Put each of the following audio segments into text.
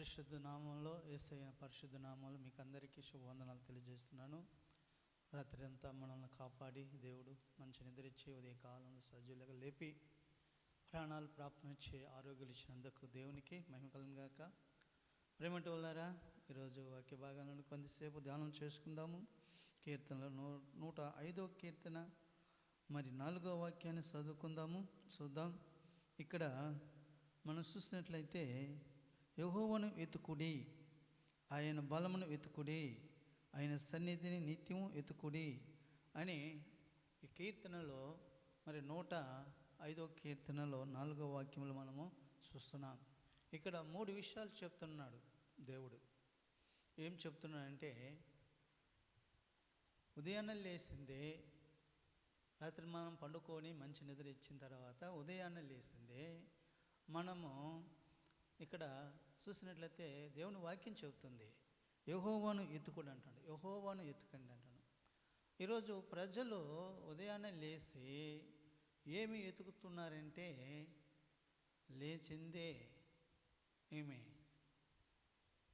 పరిశుద్ధ నామంలో ఏసైన పరిశుద్ధ నామంలో మీకు అందరికీ శుభవందనాలు తెలియజేస్తున్నాను. రాత్రి అంతా మనల్ని కాపాడి దేవుడు మంచి నిద్రించి ఉదయ కాలంలో సజ్జులుగా లేపి ప్రాణాలు ప్రాప్తించే ఆరోగ్యాలు ఇచ్చినందుకు దేవునికి మహిమ గాక. ప్రేమటోళ్ళారా ఈరోజు వాక్య భాగాలను కొంతసేపు ధ్యానం చేసుకుందాము. కీర్తనలో నూ నూట ఐదో కీర్తన మరి నాలుగో వాక్యాన్ని చదువుకుందాము. చూద్దాం. ఇక్కడ మనం చూసినట్లయితే యహోవను వెతుకుడి. ఆయన బలమును వెతుకుడి. ఆయన సన్నిధిని నిత్యము వెతుకుడి అని ఈ కీర్తనలో మరి నూట ఐదో కీర్తనలో నాలుగో వాక్యములు మనము చూస్తున్నాం. ఇక్కడ మూడు విషయాలు చెప్తున్నాడు దేవుడు. ఏం చెప్తున్నాడంటే ఉదయాన్నే లేచిందే రాత్రి మనం పండుకొని మంచి నిద్ర ఇచ్చిన తర్వాత ఉదయాన్నే లేచిందే మనము ఇక్కడ చూసినట్లయితే దేవుని వాక్యం చెబుతుంది యహోవాను ఎత్తుకోండి అంటాడు. యహోవాను ఎత్తుకండి అంటాడు. ఈరోజు ప్రజలు ఉదయాన్నే లేచి ఏమి ఎతుకుతున్నారంటే లేచిందే ఏమి?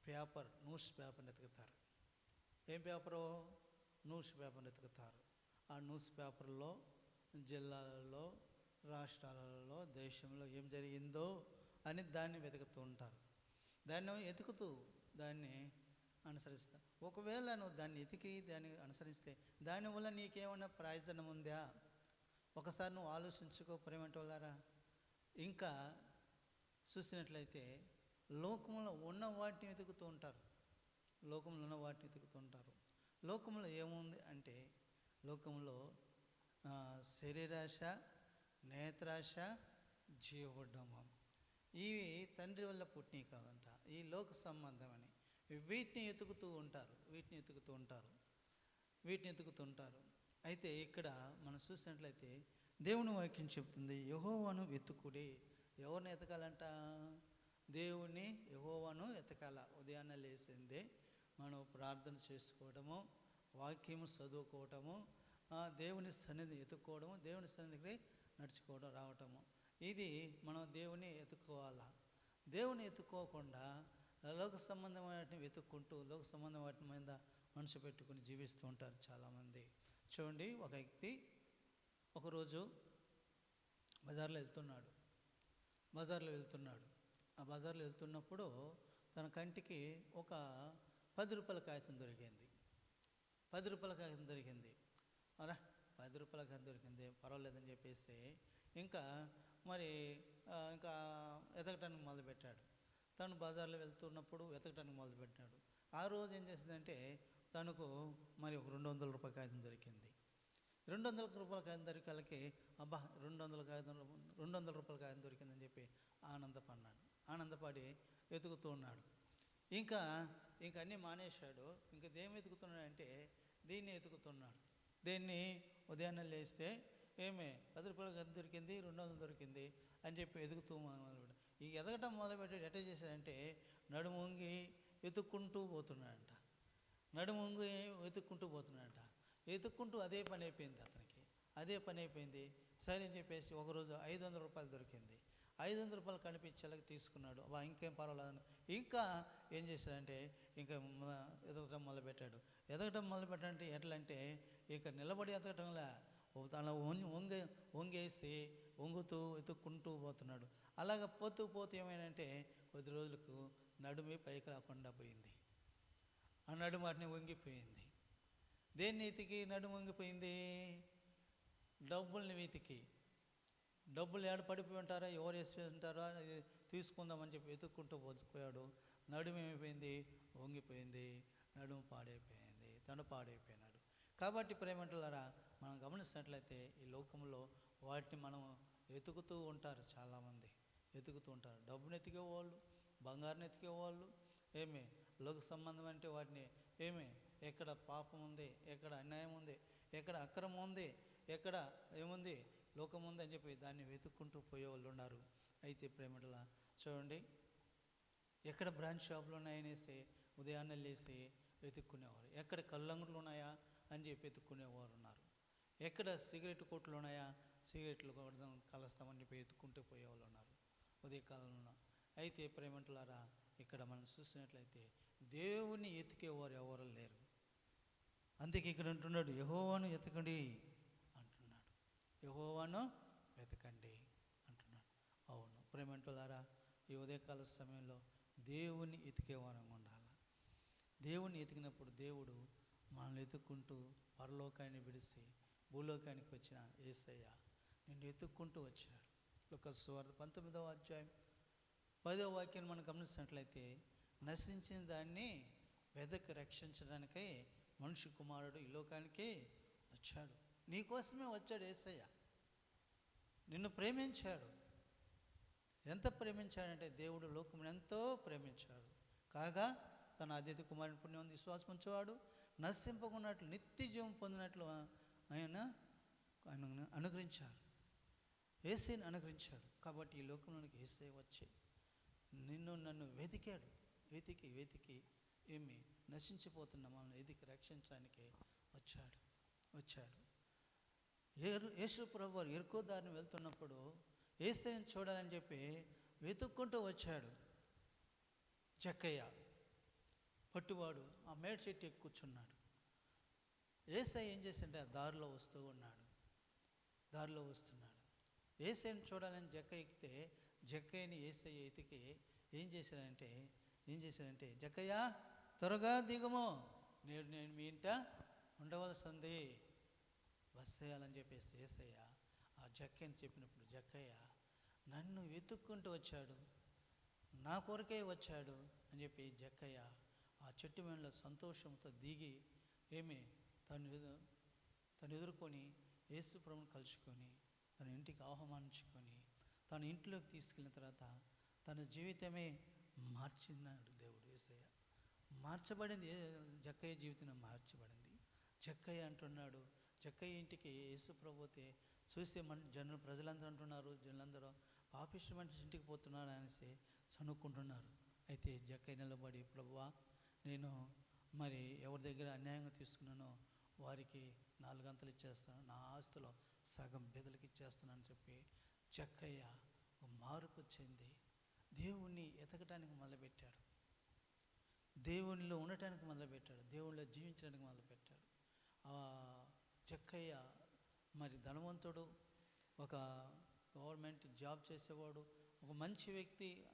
పేపర్ న్యూస్ పేపర్ని ఎతుకుతారు ఏం పేపరు? న్యూస్ పేపర్ని ఎతుకుతారు ఆ న్యూస్ పేపర్లో జిల్లాలలో రాష్ట్రాలలో దేశంలో ఏం జరిగిందో అని దాన్ని వెతుకుతూ ఉంటారు. దాన్ని ఎతుకుతూ దాన్ని అనుసరిస్తా ఒకవేళ నువ్వు దాన్ని ఎతికి దాన్ని అనుసరిస్తే దానివల్ల నీకేమైనా ప్రయోజనం ఉందా? ఒకసారి నువ్వు ఆలోచించుకో ప్రేమంటే వాళ్ళారా ఇంకా చూసినట్లయితే లోకంలో ఉన్న వాటిని వెతుకుతూ ఉంటారు. లోకంలో ఉన్న వాటిని వెతుకుతూ ఉంటారు. లోకంలో ఏముంది అంటే లోకంలో శరీరాశ నేత్రాశ జీవోడ్డమం ఇవి తండ్రి వల్ల పుట్టినవి కాదంట. ఈ లోక సంబంధం అని. వీటిని ఎతుకుతూ ఉంటారు. వీటిని ఎతుకుతూ ఉంటారు. వీటిని ఎతుకుతుంటారు అయితే ఇక్కడ మనం చూసినట్లయితే దేవుని వాక్యం చెప్తుంది యహోవాను ఎత్తుకుడి ఎవరిని ఎతకాలంట దేవుని యహోవాను ఎతకాల ఉదయాన్నే లేసిందే మనం ప్రార్థన చేసుకోవడము వాక్యము చదువుకోవటము దేవుని సన్నిధి ఎత్తుకోవడము దేవుని సన్నిధికి నడుచుకోవడం రావటము. ఇది మనం దేవుని ఎత్తుకోవాలా? దేవుని ఎత్తుకోకుండా లోక సంబంధమైన వాటిని వెతుక్కుంటూ లోక సంబంధం వాటి మీద మనసు పెట్టుకుని జీవిస్తూ ఉంటారు చాలామంది. చూడండి ఒక వ్యక్తి ఒకరోజు బజార్లో వెళ్తున్నాడు. బజార్లో వెళ్తున్నాడు. ఆ బజార్లో వెళ్తున్నప్పుడు తన కంటికి ఒక పది రూపాయల కాగితం దొరికింది. పది రూపాయల కాగితం దొరికింది. అరా పది రూపాయల కాగితం దొరికింది పర్వాలేదని చెప్పేసి ఇంకా మరి ఇంకా ఎదగటానికి మొదలుపెట్టాడు. తను బజార్లో వెళ్తున్నప్పుడు వెతకటానికి మొదలుపెట్టాడు. ఆ రోజు ఏం చేసిందంటే తనకు మరి ఒక రెండు వందల రూపాయల కాగితం దొరికింది. రెండు వందల రూపాయల కాగితం దొరికేళ్ళకి అబ్బా రెండు వందల కాగితం రెండు వందల రూపాయల కాగితం దొరికిందని చెప్పి ఆనందపడ్డాడు. ఆనందపడి వెతుకుతున్నాడు ఇంకా ఇంకా అన్నీ మానేశాడు. ఇంకా దేని వెతుకుతున్నాడంటే దీన్ని వెతుకుతున్నాడు. దీన్ని ఉదయాన్నే లేస్తే ఏమే? పది రూపాయలు కాగితం దొరికింది రెండు వందలు దొరికింది అని చెప్పి ఎదుగుతూ మొదలుపెట్టాడు. ఈ ఎదగటం మొదలుపెట్టి ఎట్ట చేశాడంటే నడుము వెతుక్కుంటూ పోతున్నాడంట. నడుము వెతుక్కుంటూ పోతున్నాడంట. వెతుక్కుంటూ అదే పని అయిపోయింది అతనికి. అదే పని అయిపోయింది. సరే అని చెప్పేసి ఒకరోజు ఐదు వందల రూపాయలు దొరికింది. ఐదు వందల రూపాయలు కనిపించేలాగా తీసుకున్నాడు. అబ్బా ఇంకేం పర్వాలేదు. ఇంకా ఏం చేశాడంటే ఇంకా ఎదగటం మొదలుపెట్టాడు. ఎదగటం మొదలుపెట్టాడంటే ఎట్లా అంటే ఇక నిలబడి ఎదగటంలా అలా వంగి వంగే వంగేసి వంగుతూ ఎత్తుక్కుంటూ పోతున్నాడు. అలాగ పోతూ పోతూ ఏమైందంటే కొద్ది రోజులకు నడుమి పైకి రాకుండా పోయింది. ఆ నడుము వాటిని వంగిపోయింది. దేన్ని వెతికి నడుము వంగిపోయింది? డబ్బుల్ని వెతికి డబ్బులు ఏడ పడిపోయి ఉంటారా? ఎవరు వేసి ఉంటారో? అది తీసుకుందామని చెప్పి వెతుక్కుంటూ పోయాడు నడుము ఏమైపోయింది? వంగిపోయింది. నడుము పాడైపోయింది. తను పాడైపోయినాడు. కాబట్టి ప్రేమంటులారా మనం గమనించినట్లయితే ఈ లోకంలో వాటిని మనం వెతుకుతూ ఉంటారు చాలామంది. వెతుకుతూ ఉంటారు. డబ్బును ఎతికే వాళ్ళు బంగారుని ఎతికే వాళ్ళు ఏమి? లోక సంబంధం అంటే వాటిని ఏమి? ఎక్కడ పాపం ఉంది? ఎక్కడ అన్యాయం ఉంది? ఎక్కడ అక్రమం ఉంది? ఎక్కడ ఏముంది? లోకం ఉంది అని చెప్పి దాన్ని వెతుక్కుంటూ పోయే వాళ్ళు ఉన్నారు. అయితే ప్రేమటలా చూడండి. ఎక్కడ బ్రాంచ్ షాపులు ఉన్నాయనేసి ఉదయాన్నే లేసి వెతుక్కునేవారు. ఎక్కడ కళ్ళంగులు ఉన్నాయా అని చెప్పి వెతుక్కునేవారు ఉన్నారు. ఎక్కడ సిగరెట్ కొట్లు ఉన్నాయా? సిగరెట్లు కొడదాం కలుస్తామని చెప్పి ఎత్తుకుంటూ పోయేవాళ్ళు ఉన్నారు. ఉదయకాలంలో అయితే ప్రేమంటులారా ఇక్కడ మనం చూసినట్లయితే దేవుని ఎతికేవారు ఎవరు లేరు. అందుకే ఇక్కడ అంటున్నాడు యహోవాను ఎతకండి అంటున్నాడు. యహోవాను వెతకండి అంటున్నాడు. అవును. ప్రేమంటులారా ఈ ఉదయకాల సమయంలో దేవుని ఎతికేవారంగా ఉండాలి? దేవుని ఎతికినప్పుడు దేవుడు మనల్ని ఎత్తుక్కుంటూ పరలోకాన్ని విడిసి భూలోకానికి వచ్చిన ఏసయ్య నిన్ను ఎత్తుక్కుంటూ వచ్చాడు. ఒక సువార్త పంతొమ్మిదవ అధ్యాయం పదవ వాక్యాన్ని మనం గమనించినట్లయితే నశించిన దాన్ని వెదకి రక్షించడానికై మనిషి కుమారుడు ఈ లోకానికి వచ్చాడు. నీకోసమే వచ్చాడు ఏసయ్య. నిన్ను ప్రేమించాడు. ఎంత ప్రేమించాడంటే దేవుడు లోకమును ఎంతో ప్రేమించాడు. కాగా తన అతిథి కుమారుని పుణ్యం విశ్వాసం ఉంచేవాడు. నశింపకున్నట్లు నిత్య జీవం పొందినట్లు ఆయన ఆయన అనుగ్రహించారు. ఏసైని అనుగ్రహించాడు కాబట్టి ఈ లోకంలోనికి ఏసై వచ్చి నిన్ను నన్ను వెతికాడు. వెతికి వెతికి ఏమి నశించిపోతున్న మనల్ని ఎదికి రక్షించడానికి వచ్చాడు. వచ్చాడు. ఏరు యేసు ప్రభు వారు ఎరుకో దారిని వెళ్తున్నప్పుడు ఏసైని చూడాలని చెప్పి వెతుక్కుంటూ వచ్చాడు. చెక్కయ్య పట్టువాడు ఆ మేడ్ చెట్టు ఎక్కి కూర్చున్నాడు. ఏసై ఏం చేసింటే ఆ దారిలో వస్తూ ఉన్నాడు. దారిలో వస్తున్నాడు. ఏసైని చూడాలని జక్క ఎక్కితే జక్కయ్యని ఏసై ఎతికి ఏం చేశాడంటే ఏం చేశాడంటే జక్కయ్య త్వరగా దిగుము. నేడు నేను మీ ఇంట ఉండవలసింది. బస్ చేయాలని చెప్పేసి ఏసయ్య ఆ జక్కయ్యని చెప్పినప్పుడు జక్కయ్య నన్ను వెతుక్కుంటూ వచ్చాడు. నా కొరకే వచ్చాడు అని చెప్పి జక్కయ్య ఆ చెట్టు మేడలో సంతోషంతో దిగి ఏమి తను తను ఎదుర్కొని యేసు ప్రభుని కలుసుకొని తన ఇంటికి ఆహ్వానించుకొని తన ఇంట్లోకి తీసుకెళ్ళిన తర్వాత తన జీవితమే మార్చినాడు దేవుడు ఏసయ్య. మార్చబడింది జక్కయ్య జీవితం మార్చబడింది. జక్కయ్య అంటున్నాడు జక్కయ్య ఇంటికి యేసు ప్రభుతే చూస్తే మన జనులు ప్రజలందరూ అంటున్నారు జనులందరూ పాపిష్టి మనిషి ఇంటికి పోతున్నారు అనేసి చనుక్కుంటున్నారు అయితే జక్కయ్య నిలబడి ప్రభువా నేను మరి ఎవరి దగ్గర అన్యాయంగా తీసుకున్నానో వారికి నాలుగంతలు ఇచ్చేస్తాను నా ఆస్తిలో సగం బెదలకి ఇచ్చేస్తానని చెప్పి చెక్కయ్య మార్పు చెంది దేవుణ్ణి ఎతకటానికి మొదలుపెట్టాడు. దేవునిలో ఉండటానికి మొదలుపెట్టాడు. దేవునిలో జీవించడానికి మొదలుపెట్టాడు. ఆ చెక్కయ్య మరి ధనవంతుడు ఒక గవర్నమెంట్ జాబ్ చేసేవాడు ఒక మంచి వ్యక్తి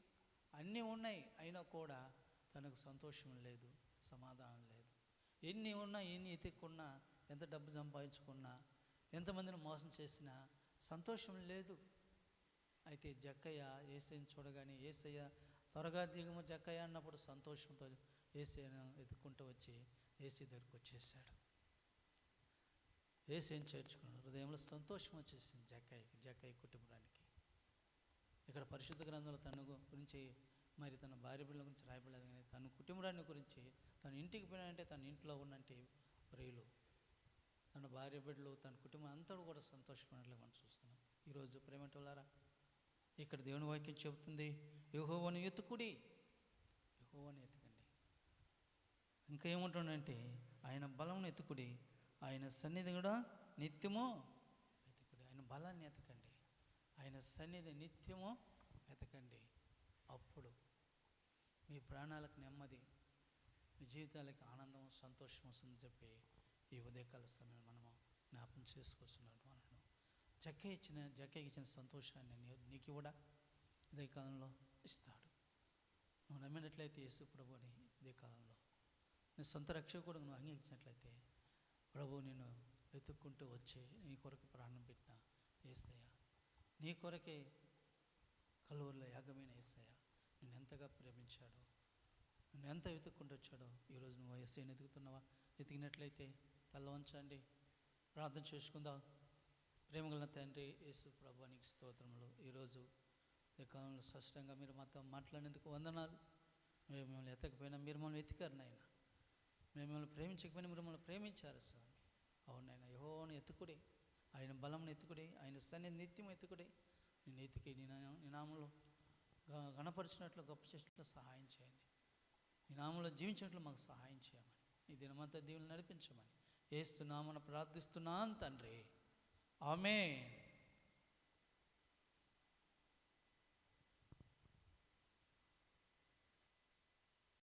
అన్నీ ఉన్నాయి. అయినా కూడా తనకు సంతోషం లేదు సమాధానం లేదు. ఎన్ని ఉన్నా ఎన్ని ఎతిక్కున్నా ఎంత డబ్బు సంపాదించుకున్నా ఎంతమందిని మోసం చేసినా సంతోషం లేదు. అయితే జక్కయ్య ఏసైని చూడగానే ఏసయ్య త్వరగా దిగుమ జక్కయ్య అన్నప్పుడు సంతోషంతో ఏసయ్యను ఎత్తుకుంటూ వచ్చి ఏసీ దగ్గరికి వచ్చేసాడు ఏసీని చేర్చుకున్నాడు. హృదయంలో సంతోషం వచ్చేసింది జక్కయ్యకి జక్కయ్య కుటుంబానికి. ఇక్కడ పరిశుద్ధ గ్రంథంలో తన గురించి మరి తన భార్య బిడ్డల గురించి రాయబడలేదు కానీ తన కుటుంబాన్ని గురించి తన ఇంటికి పోయినంటే తన ఇంట్లో ఉన్నంటే ప్రియులు తన భార్య బిడ్డలు తన కుటుంబం అంతా కూడా సంతోషపడినట్లు మనం చూస్తున్నాం. ఈరోజు ప్రేమంటులారా ఇక్కడ దేవుని వాక్యం చెబుతుంది యహోవను ఎత్తుకుడి. యహోవను ఎత్తుకండి. ఇంకా ఏముంటుందంటే ఆయన బలం ఎత్తుకుడి. ఆయన సన్నిధి కూడా నిత్యము వెతుకుడి ఆయన బలాన్ని ఎతకండి ఆయన సన్నిధి నిత్యము వెతకండి అప్పుడు మీ ప్రాణాలకు నెమ్మది మీ జీవితాలకి ఆనందం సంతోషం వస్తుందని చెప్పి ఈ ఉదయకాల సమయం మనము జ్ఞాపం చేసుకోవాల్సినట్టు జక్క ఇచ్చిన జక్క ఇచ్చిన సంతోషాన్ని నీ- నీకు కూడా ఇదే కాలంలో ఇస్తాడు. నువ్వు నమ్మినట్లయితే యేసు ప్రభుని ఇదే కాలంలో నీ సొంత రక్షకుడు నువ్వు అంగీకరించినట్లయితే ప్రభు నేను వెతుక్కుంటూ వచ్చి నీ కొరకు ప్రాణం పెట్టిన ఏసయ్య. నీ కొరకే కలువరిలో యాగమైన ఏసయ్య నేను ఎంతగా ప్రేమించాడో నువ్వు ఎంత వెతుక్కుంటూ వచ్చాడో ఈరోజు నువ్వు ఏసైని ఎదుగుతున్నావా? వెతికినట్లయితే తల వంచండి. ప్రార్థన చేసుకుందాం. ప్రేమగల తండ్రి యేసు ప్రభానికి స్తోత్రములు. ఈరోజు ఈ కాలంలో స్పష్టంగా మీరు మాతో మాట్లాడేందుకు వందనాలు. మేము మిమ్మల్ని ఎత్తకపోయినా మీరు మమ్మల్ని ఎతికారు నాయన. మేము మిమ్మల్ని ప్రేమించకపోయినా మీరు మమ్మల్ని ప్రేమించారు స్వామి. అవును నాయన యెహోవాను ఎత్తుకుడి. ఆయన బలంను ఎత్తుకుడి. ఆయన సన్నిధి నిత్యం ఎత్తుకుడి. నేను ఎతికి నీ గణపరిచినట్లు గొప్ప చేసినట్లు సహాయం చేయండి. నీ నామంలో జీవించినట్లు మాకు సహాయం చేయమని. ఈ దినమంతా దేవుని నడిపించమని. ఏస్తున్నామని ప్రార్థిస్తున్నాను తండ్రి. ఆమె